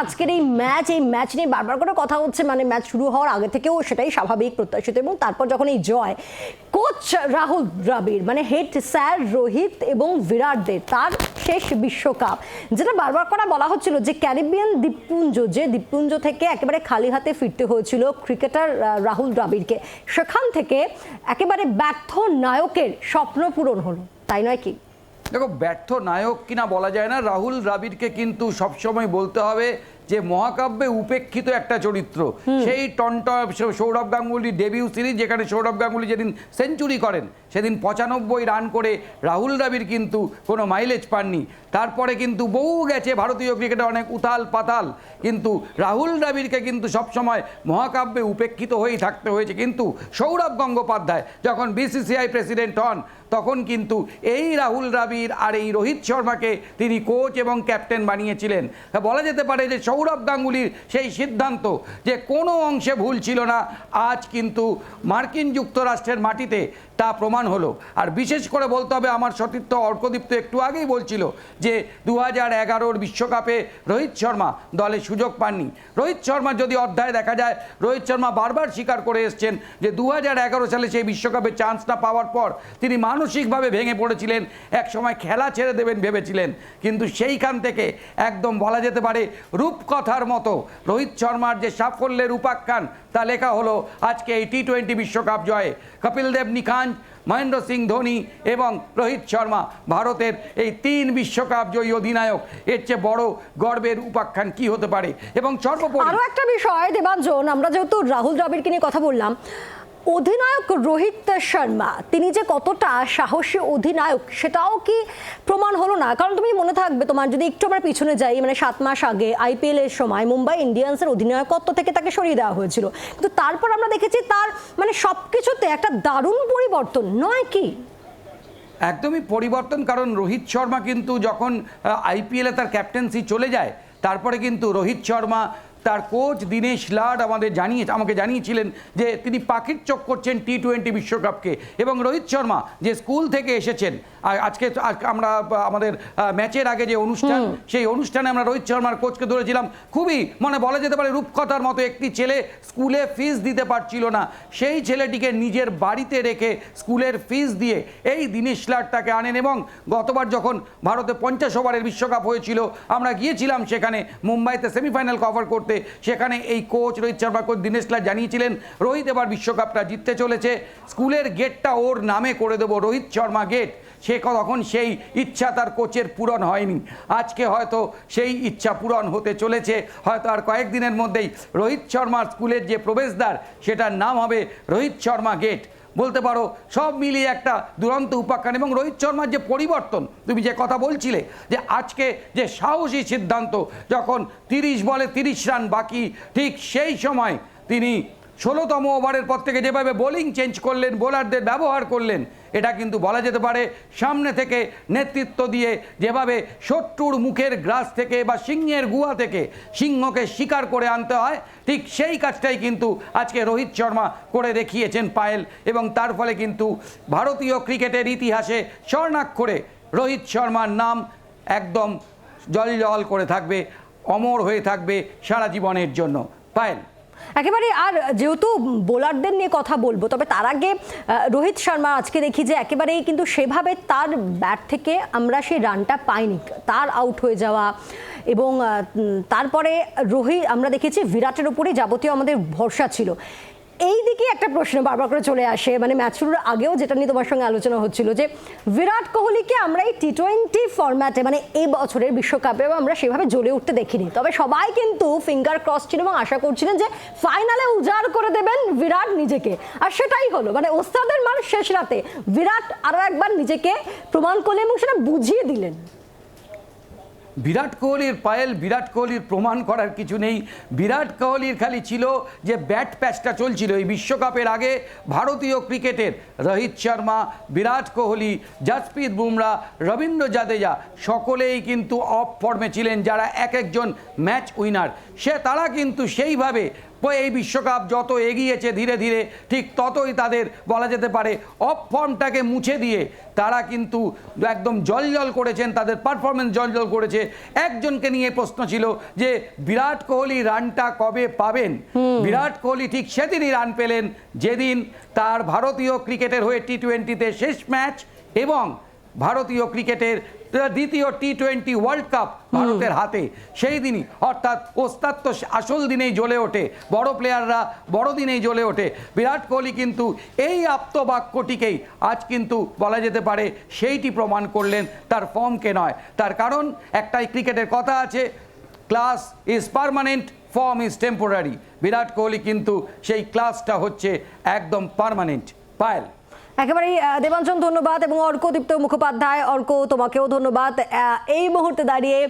আজকের এই ম্যাচ এই ম্যাচ নিয়ে বারবার করে কথা হচ্ছে মানে ম্যাচ শুরু হওয়ার আগে থেকেও সেটাই স্বাভাবিক, প্রত্যাশিত এবং তারপর যখন এই জয় কোচ রাহুল দ্রাবিড় মানে হেড স্যার রোহিত এবং বিরাটদের তার শেষ বিশ্বকাপ, যেটা বারবার করে বলা হচ্ছিল যে ক্যারিবিয়ান দ্বীপপুঞ্জ, যে দ্বীপপুঞ্জ থেকে একেবারে খালি হাতে ফিরতে হয়েছিল ক্রিকেটার রাহুল দ্রাবিড়কে, সেখান থেকে একেবারে ব্যর্থ নায়কের স্বপ্ন পূরণ হলো, তাই নয় কি? দেখো ব্যর্থ নায়ক কিনা বলা যায় না। রাহুল দ্রাবিড়কে কিন্তু সবসময় বলতে হবে যে মহাকাব্যে উপেক্ষিত একটা চরিত্র। সেই টনট সৌরভ গাঙ্গুলি ডেবিউ সিরিজ যেখানে সৌরভ গাঙ্গুলি যেদিন সেঞ্চুরি করেন সেদিন পঁচানব্বই রান করে রাহুল দ্রাবিড় কিন্তু কোনো মাইলেজ পাননি। তারপরে কিন্তু বহু গেছে ভারতীয় ক্রিকেটে অনেক উথাল পাতাল কিন্তু রাহুল দ্রাবিড়কে কিন্তু সবসময় মহাকাব্যে উপেক্ষিত হয়েই থাকতে হয়েছে। কিন্তু সৌরভ গঙ্গোপাধ্যায় যখন বিসিসিআই প্রেসিডেন্ট হন তখন কিন্তু এই রাহুল দ্রাবিড় আর এই রোহিত শর্মাকে তিনি কোচ এবং ক্যাপ্টেন বানিয়েছিলেন। বলা যেতে পারে যে সৌরভ গাঙ্গুলির সেই সিদ্ধান্ত যে কোনো অংশে ভুল ছিল না, আজ কিন্তু মার্কিন যুক্তরাষ্ট্রের মাটিতে তা প্রমাণ হলো। আর বিশেষ করে বলতে হবে আমার সতীর্থ অর্কদীপ্ত একটু আগেই বলছিল যে দু হাজার এগারোর বিশ্বকাপে রোহিত শর্মা দলে সুযোগ পাননি। রোহিত শর্মার যদি অধ্যায় দেখা যায়, রোহিত শর্মা বারবার স্বীকার করে এসছেন যে দু হাজার এগারো সালে সেই বিশ্বকাপে চান্সটা পাওয়ার পর তিনি মানসিকভাবে ভেঙে পড়েছিলেন এক সময় খেলা ছেড়ে দেবেন ভেবেছিলেন। কিন্তু সেইখান থেকে একদম বলা যেতে পারে রূপকথার মতো। রোহিত শর্মার যে সাফল্যের উপাখ্যান তা লেখা হলো আজকে এই টি টোয়েন্টি বিশ্বকাপ জয়ে। কপিল দেব, নিখাঞ্জ, মহেন্দ্র সিং, ধোনি এবং রোহিত শর্মা ভারতের এই তিন বিশ্বকাপ জয়ী অধিনায়ক। এর চেয়ে বড় গর্বের উপাখ্যান কি হতে পারে? এবং সর্বোপরি আরও একটা বিষয়, দেবাঞ্জন, আমরা যেহেতু রাহুল দ্রাবিড়কে নিয়ে কথা বললাম অধিনায়ক রোহিত শর্মা, তিনি যে কতটা সাহসী অধিনায়ক সেটাও কি প্রমাণ হলো না? কারণ তুমি মনে থাকবে তোমার যদি একটু আমরা পিছনে যাই মানে সাত মাস আগে আইপিএল এর সময় মুম্বাই ইন্ডিয়ান্সের অধিনায়কত্ব থেকে তাকে সরিয়ে দেওয়া হয়েছিল। কিন্তু তারপর আমরা দেখেছি তার মানে সবকিছুতে একটা দারুণ পরিবর্তন, নয় কি? একদমই পরিবর্তন, কারণ রোহিত শর্মা কিন্তু যখন আইপিএলে তার ক্যাপ্টেন্সি চলে যায়, তারপরে কিন্তু রোহিত শর্মা তার কোচ দীনেশ লাড আমাদের জানিয়ে আমাকে জানিয়েছিলেন যে তিনি পাখির চোখ করছেন টি টোয়েন্টি বিশ্বকাপকে। এবং রোহিত শর্মা যে স্কুল থেকে এসেছেন আজকে আমরা আমাদের ম্যাচের আগে যে অনুষ্ঠান সেই অনুষ্ঠানে আমরা রোহিত শর্মার কোচকে ধরেছিলাম। খুবই মানে বলা যেতে পারে রূপকথার মতো একটি ছেলে স্কুলে ফিস দিতে পারছিল না। সেই ছেলেটিকে নিজের বাড়িতে রেখে স্কুলের ফিস দিয়ে এই দীনেশ লাড তাকে আনেন এবং গতবার যখন ভারতে পঞ্চাশ ওভারের বিশ্বকাপ হয়েছিল আমরা গিয়েছিলাম সেখানে মুম্বাইতে সেমিফাইনাল কভার করতে। সেখানে এই কোচ রোহিত শর্মা কোচ দীনেশ লাড জানিয়েছিলেন, রোহিত এবার বিশ্বকাপটা জিততে চলেছে। স্কুলের গেটটা ওর নামে করে দেবো, রোহিত শর্মা গেট সে তখন সেই ইচ্ছা তার কোচের পূরণ হয়নি। আজকে হয়তো সেই ইচ্ছা পূরণ হতে চলেছে। হয়তো আর কয়েকদিনের মধ্যেই রোহিত শর্মার স্কুলের যে প্রবেশদ্বার, সেটার নাম হবে রোহিত শর্মা গেট বলতে পারো, সব মিলিয়ে একটা দুরন্ত উপাখ্যান। এবং রোহিত শর্মার যে পরিবর্তন, তুমি যে কথা বলছিলে, যে আজকে যে সাহসী সিদ্ধান্ত, যখন তিরিশ বলে তিরিশ রান বাকি, ঠিক সেই সময় তিনি ষোলোতম ওভারের পর থেকে যেভাবে বোলিং চেঞ্জ করলেন, বোলারদের ব্যবহার করলেন, এটা কিন্তু বলা যেতে পারে সামনে থেকে নেতৃত্ব দিয়ে যেভাবে শত্রুর মুখের গ্রাস থেকে বা সিংহের গুহা থেকে সিংহকে শিকার করে আনতে হয়, ঠিক সেই কাজটাই কিন্তু আজকে রোহিত শর্মা করে দেখিয়েছেন পায়েল এবং তার ফলে কিন্তু ভারতীয় ক্রিকেটের ইতিহাসে স্বর্ণাক্ষরে রোহিত শর্মার নাম একদম জল জল করে থাকবে, অমর হয়ে থাকবে সারা জীবনের জন্য। পায়েল? একেবারে আর যেহেতু বোলারদের নিয়ে কথা বলব, তবে তার আগে রোহিত শর্মা আজকে দেখি যে একেবারেই কিন্তু সেভাবে তার ব্যাট থেকে আমরা সেই রানটা পাইনি। তার আউট হয়ে যাওয়া এবং তারপরে রোহিত আমরা দেখেছি বিরাটের উপরেই যাবতীয় আমাদের ভরসা ছিল। এই দিকে একটা প্রশ্ন বারবার করে চলে আসে মানে ম্যাচ শুরুর আগেও যেটা নিয়ে তোমার সঙ্গে আলোচনা হচ্ছিল যে, বিরাট কোহলিকে আমরা এই টি টোয়েন্টি ফরম্যাটে মানে এই বছরের বিশ্বকাপে আমরা সেভাবে জ্বলে উঠতে দেখিনি। তবে সবাই কিন্তু ফিঙ্গার ক্রস ছিল এবং আশা করছিলেন যে ফাইনালে উজাড় করে দেবেন বিরাট নিজেকে। আর সেটাই হলো মানে ওস্তাদের মার শেষ রাতে বিরাট আরও একবার নিজেকে প্রমাণ করলেন এবং সেটা বুঝিয়ে দিলেন। বিরাট কোহলির পায়েল, বিরাট কোহলির প্রমাণ করার কিছু নেই। বিরাট কোহলির খালি ছিল যে ব্যাট প্যাচটা চলছিল এই বিশ্বকাপের আগে ভারতীয় ক্রিকেটের। রোহিত শর্মা, বিরাট কোহলি, জাসপ্রীত বুমরা, রবীন্দ্র জাদেজা সকলেই কিন্তু অফ ফর্মে ছিলেন যারা এক একজন ম্যাচ উইনার সে তারা কিন্তু সেইভাবে এই বিশ্বকাপ যত এগিয়েছে ধীরে ধীরে ঠিক ততই তাদের বলা যেতে পারে অফ ফর্মটাকে মুছে দিয়ে তারা কিন্তু একদম জল করেছেন তাদের পারফরমেন্স জল করেছে। একজনকে নিয়ে প্রশ্ন ছিল যে বিরাট কোহলি রানটা কবে পাবেন? বিরাট কোহলি ঠিক সেদিনই রান পেলেন যেদিন তার ভারতীয় ক্রিকেটের হয়ে টি টোয়েন্টিতে শেষ ম্যাচ এবং ভারতীয় ক্রিকেটের দ্বিতীয় টি টোয়েন্টি ওয়ার্ল্ড কাপ ভারতের হাতে। সেই দিনই অর্থাৎ ওস্তাদ তো আসল দিনেই জ্বলে ওঠে। বড় প্লেয়াররা বড় দিনেই জ্বলে ওঠে। বিরাট কোহলি কিন্তু এই আপ্তবাক্যটিকেই আজ কিন্তু বলা যেতে পারে সেইটি প্রমাণ করলেন তার ফর্মকে নয়। তার কারণ একটাই ক্রিকেটের কথা আছে class is permanent form is temporary Virat Kohli কিন্তু সেই ক্লাসটা হচ্ছে একদম পার্মানেন্ট পায়েল। একেবারেই আহ, দেবাঞ্জন ধন্যবাদ এবং অর্কদীপ্ত মুখোপাধ্যায়। অর্ক তোমাকেও ধন্যবাদ। এই মুহূর্তে দাঁড়িয়ে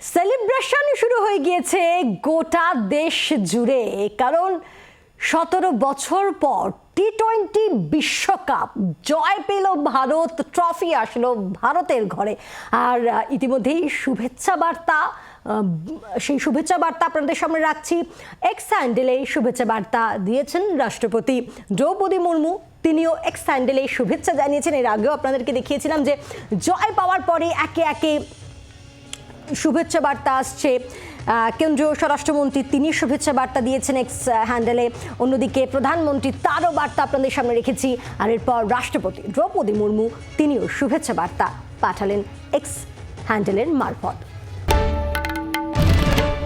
সেলিব্রেশন শুরু হয়ে গিয়েছে গোটা দেশ জুড়ে। কারণ সতেরো বছর পর টি টোয়েন্টি বিশ্বকাপ জয় পেল ভারত ট্রফি আসলো ভারতের ঘরে। আর ইতিমধ্যেই শুভেচ্ছা বার্তা। সেই শুভেচ্ছা বার্তা আপনাদের সামনে রাখছি। এক্স হ্যান্ডেলে শুভেচ্ছা বার্তা দিয়েছেন রাষ্ট্রপতি দ্রৌপদী মুর্মু। তিনিও এক্স হ্যান্ডেলে শুভেচ্ছা জানিয়েছেন। এর আগেও আপনাদেরকে দেখিয়েছিলাম যে জয় পাওয়ার পরে একে একে শুভেচ্ছা বার্তা আসছে। কেন্দ্রীয় স্বরাষ্ট্রমন্ত্রী তিনি শুভেচ্ছা বার্তা দিয়েছেন এক্স হ্যান্ডেলে অন্যদিকে প্রধানমন্ত্রী তারও বার্তা আপনাদের সামনে রেখেছি। আর এরপর রাষ্ট্রপতি দ্রৌপদী মুর্মু তিনিও শুভেচ্ছা বার্তা পাঠালেন এক্স হ্যান্ডেলের মারফত।